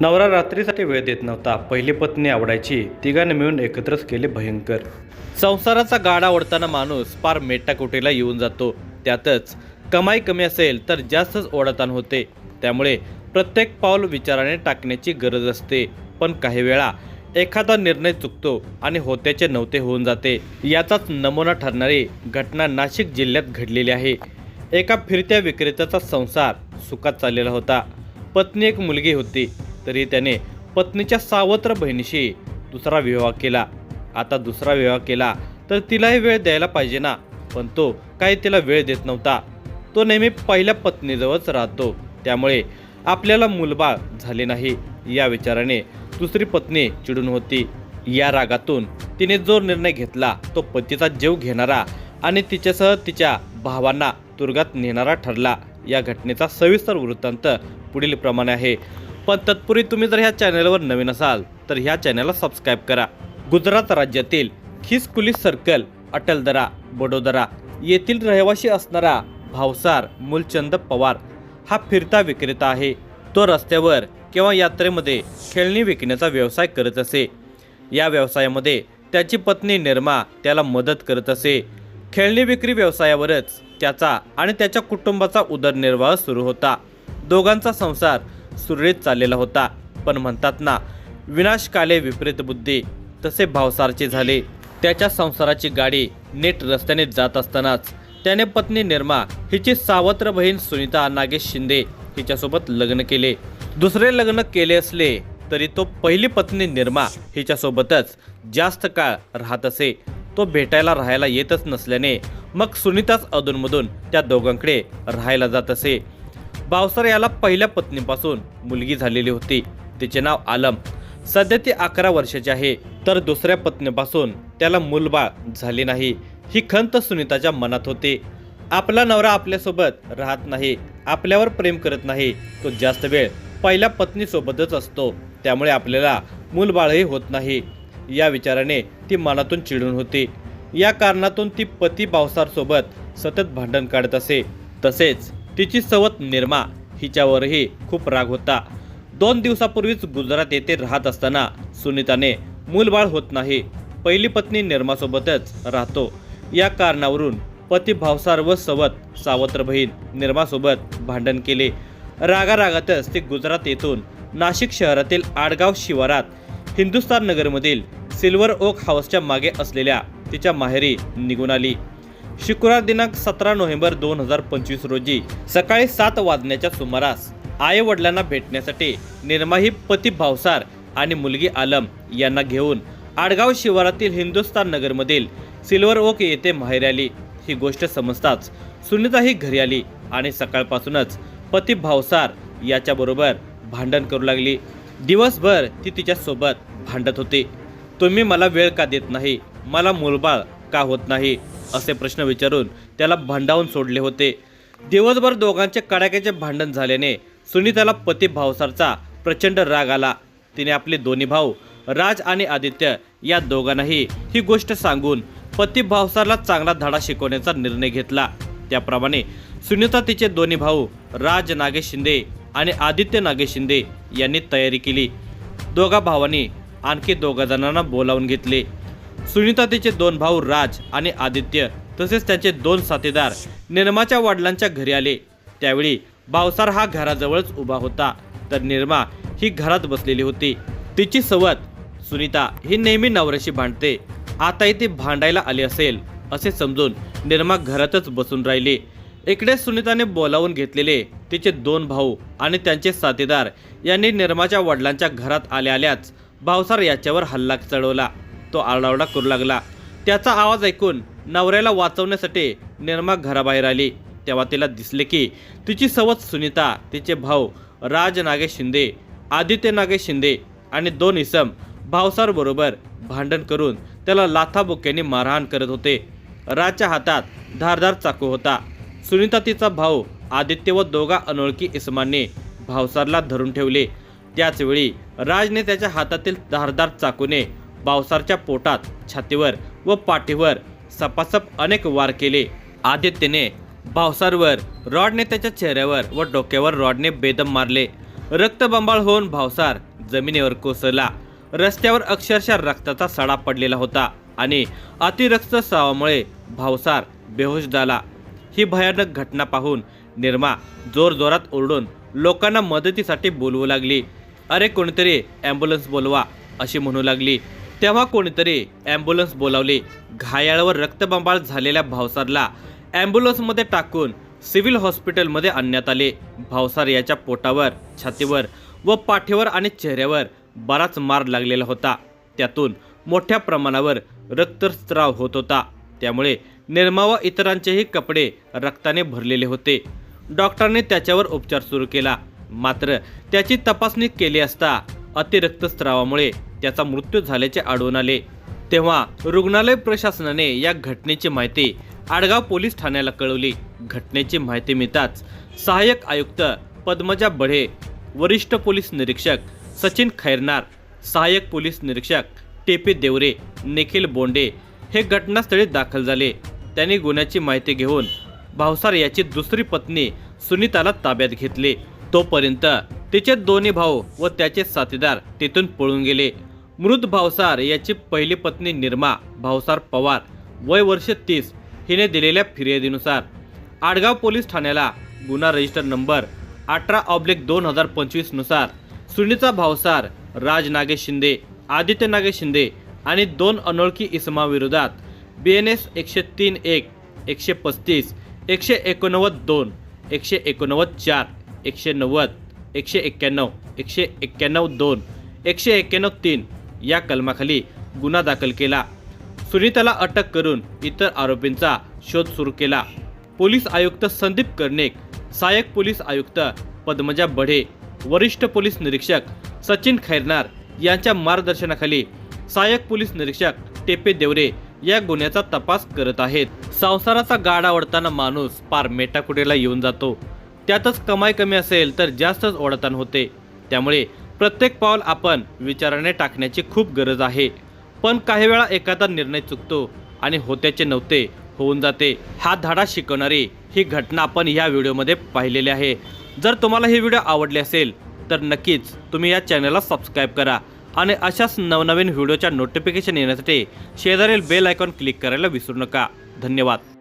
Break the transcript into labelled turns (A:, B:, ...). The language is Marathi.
A: नवरा रात्रीसाठी वेळ देत नव्हता. पहिली पत्नी आवडायची. तिघांनी मिळून एकत्रच केले भयंकर. संसाराचा गाडा ओढताना माणूस पार मेटाकुटीला येऊन जातो. त्यातच कमाई कमी असेल तर जास्तच ओढतान होते. त्यामुळे प्रत्येक पाऊल विचाराने टाकण्याची गरज असते. पण काही वेळा एखादा निर्णय चुकतो आणि होत्याचे नव्हते होऊन जाते. याचाच नमुना ठरणारी घटना नाशिक जिल्ह्यात घडलेली आहे. एका फिरत्या विक्रेत्याचा संसार सुखात चाललेला होता. पत्नी एक मुलगी होती. तरी त्याने पत्नीच्या सावत्र बहिणीशी दुसरा विवाह केला. आता दुसरा विवाह केला तर तिलाही वेळ द्यायला पाहिजे ना? पण तो काही तिला वेळ देत नव्हता. तो नेहमी पहिल्या पत्नीजवळच राहतो. त्यामुळे आपल्याला मुलबाळ झाले नाही. या विचाराने दुसरी पत्नी चिडून होती. या रागातून तिने जो निर्णय घेतला तो पतीचा जीव घेणारा आणि तिच्यासह तिच्या भावांना तुरुंगात नेणारा ठरला. या घटनेचा सविस्तर वृत्तांत पुढील प्रमाणे आहे. पण तत्पूर्वी तुम्ही जर ह्या चॅनलवर नवीन असाल तर ह्या चॅनलला सबस्क्राईब करा. गुजरात राज्यातील खिसकुली सर्कल अटलदरा बडोदरा येथील रहिवासी असणारा भावसार मूलचंद पवार हा फिरता विक्रेता आहे. तो रस्त्यावर किंवा यात्रेमध्ये खेळणी विकण्याचा व्यवसाय करत असे. या व्यवसायामध्ये त्याची पत्नी निर्मा त्याला मदत करत असे. खेळणी विक्री व्यवसायावरच त्याचा आणि त्याच्या कुटुंबाचा उदरनिर्वाह सुरू होता. दोघांचा संसार सुरळीत चाललेला होता. पण म्हणतात ना विनाशकाले विपरीत बुद्धी. तसे भावसारचे झाले. त्याच्या संसाराची गाडी नेट रस्त्याने जात असतानाच त्याने पत्नी निर्मा हिची सावत्र बहीण सुनीता नागेश शिंदे हिच्यासोबत लग्न केले. दुसरे लग्न केले असले तरी तो पहिली पत्नी निर्मा हिच्यासोबतच जास्त काळ राहत असे. तो भेटायला राहायला येतच नसल्याने मग सुनीताच अधूनमधून त्या दोघांकडे राहायला जात असे. बावसर याला पहिल्या पत्नीपासून मुलगी झालेली होती. तिचे नाव आलम. सध्या ती अकरा वर्षाची आहे तर दुसऱ्या पत्नीपासून त्याला मूलबाळ झाले नाही. ही खंत सुनीताच्या मनात होती. आपला नवरा आपल्यासोबत राहत नाही आपल्यावर प्रेम करत नाही. तो जास्त वेळ पहिल्या पत्नीसोबतच असतो. त्यामुळे आपल्याला मूलबाळही होत नाही. या विचाराने ती मनातून चिडून होती. या कारणातून ती पती बावसारसोबत सतत भांडण काढत असे. तसेच तिची सवत निर्मा हिच्यावरही खूप राग होता. दोन दिवसापूर्वीच गुजरात येथे राहत असताना सुनीताने मूलबाळ होत नाही. पहिली पत्नी निर्मासोबतच राहतो. या कारणावरून पती भावसार व सवत सावत्र बहीण निर्मासोबत भांडण केले. रागारागातच ती गुजरात येथून नाशिक शहरातील आडगाव शिवारात हिंदुस्थान नगरमधील सिल्वर ओक हाऊसच्या मागे असलेल्या तिच्या माहेरी निघून आली. शुक्रवार दिनांक सतरा नोव्हेंबर दोन हजार पंचवीस रोजी सकाळी सात वाजण्याच्या सुमारास आई वडिलांना भेटण्यासाठी निर्माही पती भावसार आणि मुलगी आलम यांना घेऊन आडगाव शिवारातील हिंदुस्थान नगरमधील सिल्वर ओक येथे माहेर आली. ही गोष्ट समजताच सुनीताही घरी आली आणि सकाळपासूनच पती भावसार याच्याबरोबर भांडण करू लागली. दिवसभर ती तिच्यासोबत भांडत होती. तुम्ही मला वेळ का देत नाही? मला मुलबाळ का होत नाही? असे प्रश्न विचारून त्याला भांडावून सोडले होते. दिवसभर दोघांचे कडाक्याचे भांडण झाल्याने सुनीताला पती भावसारचा प्रचंड राग आला. तिने आपले दोन्ही भाऊ राज आणि आदित्य या दोघांनाही ही गोष्ट सांगून पती भावसारला चांगला धडा शिकवण्याचा निर्णय घेतला. त्याप्रमाणे सुनीता तिचे दोन्ही भाऊ राज नागेश शिंदे आणि आदित्य नागेश शिंदे यांनी तयारी केली. दोघा भावांनी आणखी दोघा जणांना बोलावून घेतले. सुनीता तिचे दोन भाऊ राज आणि आदित्य तसेच त्यांचे दोन साथीदार निर्माच्या वडिलांच्या घरी आले. त्यावेळी भावसार हा घराजवळच उभा होता. तर निर्मा ही घरात बसलेली होती. तिची सवत सुनीता ही नेहमी नवऱ्याशी भांडते. आताही ती भांडायला आली असेल असे समजून निर्मा घरातच बसून राहिली. इकडे सुनीताने बोलावून घेतलेले तिचे दोन भाऊ आणि त्यांचे साथीदार यांनी निर्माच्या वडिलांच्या घरात आल्या आल्याच भावसार याच्यावर हल्ला चढवला. तो आरडाओरडा करू लागला. त्याचा आवाज ऐकून नवऱ्याला वाचवण्यासाठी निर्मा घराबाहेर आली. तेव्हा तिला दिसले की तिची सवत सुनीता तिचे भाऊ राज नागेश शिंदे आदित्य नागेश शिंदे आणि दोन इसम भावसार बरोबर भांडण करून त्याला लाथाबुक्याने मारहाण करत होते. राजच्या हातात धारदार चाकू होता. सुनीता तिचा भाऊ आदित्य व दोघा अनोळखी इसमांनी भावसारला धरून ठेवले. त्याचवेळी राजने त्याच्या हातातील धारदार चाकूने भावसारच्या पोटात छातीवर व पाठीवर सपासप अनेक वार केले. आदित्यने भावसारवर रॉडने त्याच्या चेहऱ्यावर व डोक्यावर रॉडने बेदम मारले. रक्तबंबाळ होऊन भावसार जमिनीवर कोसळला. रस्त्यावर अक्षरशः रक्ताचा सडा पडलेला होता आणि अतिरक्तस्रावामुळे भावसार बेहोश झाला. ही भयानक घटना पाहून निर्मा जोरजोरात ओरडून लोकांना मदतीसाठी बोलवू लागली. अरे कोणीतरी ॲम्ब्युलन्स बोलवा अशी म्हणू लागली. तेव्हा कोणीतरी ॲम्ब्युलन्स बोलावली. घायाळावर रक्तबंबाळ झालेल्या भावसारला ॲम्ब्युलन्समध्ये टाकून सिव्हिल हॉस्पिटलमध्ये आणण्यात आले. भावसार याच्या पोटावर छातीवर व पाठीवर आणि चेहऱ्यावर बराच मार लागलेला होता. त्यातून मोठ्या प्रमाणावर रक्तस्त्राव होत होता. त्यामुळे निर्मा व इतरांचेही कपडे रक्ताने भरलेले होते. डॉक्टरांनी त्याच्यावर उपचार सुरू केला. मात्र त्याची तपासणी केली असता अतिरक्तस्त्रावामुळे त्याचा मृत्यू झाल्याचे आढळून आले. तेव्हा रुग्णालय प्रशासनाने या घटनेची माहिती आडगाव पोलीस ठाण्याला कळवली. घटनेची माहिती मिळताच सहाय्यक आयुक्त पद्मजा बढे वरिष्ठ पोलीस निरीक्षक सचिन खैरनार सहाय्यक पोलीस निरीक्षक टेपी देवरे निखिल बोंडे हे घटनास्थळी दाखल झाले. त्यांनी गुन्ह्याची माहिती घेऊन भावसार याची दुसरी पत्नी सुनीताला ताब्यात घेतले. तोपर्यंत तिचे दोन्ही भाऊ व त्याचे साथीदार तिथून पळून गेले. मृत भावसार याची पहिली पत्नी निर्मा भावसार पवार वय वर्ष तीस हिने दिलेल्या फिर्यादीनुसार. आडगाव पोलीस ठाण्याला गुन्हा रजिस्टर नंबर अठरा ऑब्लिक दोन हजार पंचवीसनुसार भावसार राज नागेश शिंदे आदित्य नागेश शिंदे आणि दोन अनोळखी इसमाविरोधात बी एन एस एकशे तीन एक एकशे पस्तीस एकशे एकोणनव्वद दोन एकशे एकोणनव्वद चार एकशे नव्वद एकशे एक्क्याण्णव एकशे एक्क्याण्णव दोन एकशे एक्क्याण्णव तीन या कलमाखाली गुन्हा दाखल केला. सुनीताला अटक करून इतर आरोपींचा शोध सुरू केला. पोलीस आयुक्त संदीप कर्णिक सहाय्यक पोलीस आयुक्त पद्मजा बढे वरिष्ठ पोलीस निरीक्षक सचिन खैरनार यांच्या मार्गदर्शनाखाली सहाय्यक पोलीस निरीक्षक टेपे देवरे या गुन्ह्याचा तपास करत आहेत. संसाराचा गाडा ओढताना माणूस पार मेटाकुटेला येऊन जातो. त्यातच कमाई कमी असेल तर जास्तच ओढताना होते. त्यामुळे प्रत्येक पाऊल आपण विचाराने टाकण्याची खूप गरज आहे. पण काही वेळा एखादा निर्णय चुकतो आणि होत्याचे नव्हते होऊन जाते. हा धडा शिकवणारी ही घटना आपण या व्हिडिओमध्ये पाहिलेली आहे. जर तुम्हाला ही व्हिडिओ आवडली असेल तर नक्कीच तुम्ही या चॅनलला सबस्क्राईब करा आणि अशाच नवनवीन व्हिडिओच्या नोटिफिकेशन येण्यासाठी शेजारील बेल आयकॉन क्लिक करायला विसरू नका. धन्यवाद.